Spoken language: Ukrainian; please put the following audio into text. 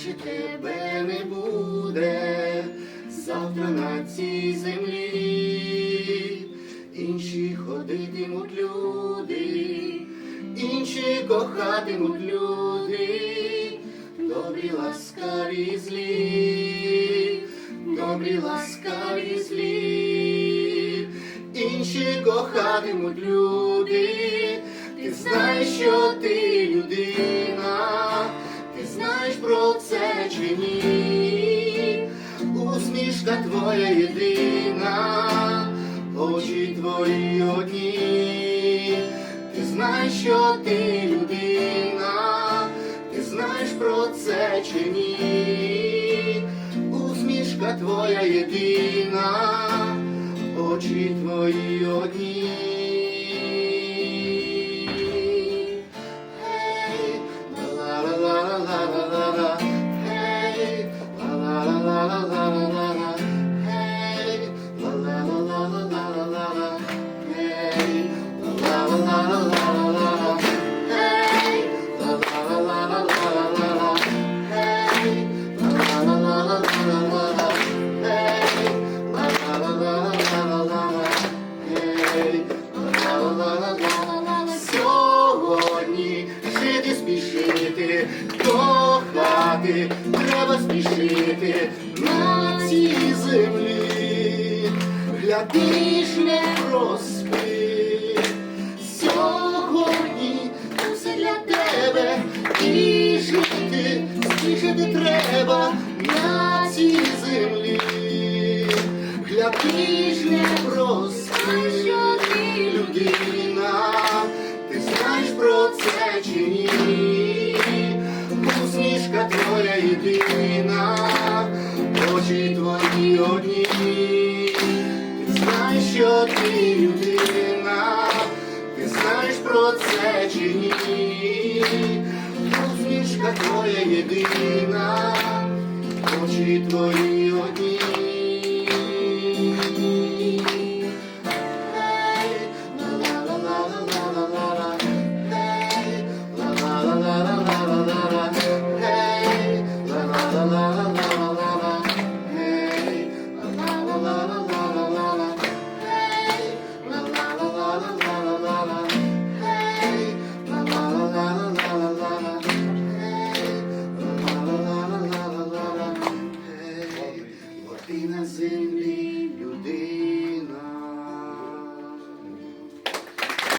більше тебе не буде, завтра на цій землі, інші ходитимуть люди, інші кохатимуть люди, добрі ласкаві злі, добрі ласкаві злі, інші кохатимуть люди, ти знаєш, що ти людина знаєш про це чи ні, усмішка твоя єдина, очі твої одні, ти знаєш, що ти людина, ти знаєш про це чи ні, усмішка твоя єдина, очі твої одні. Сьогодні жити спішити, кохати, треба спішити на цій землі. Глядиш, не проспи, спішити треба на цій землі. Глядиш, не проспи, людина, ти знаєш про це чи ні? Усмішка твоя єдина, очі твої одні, ти знаєш, що ти людина, ти знаєш про це чи ні? Твоя єдина, очі твої одні. Ти на землі людина.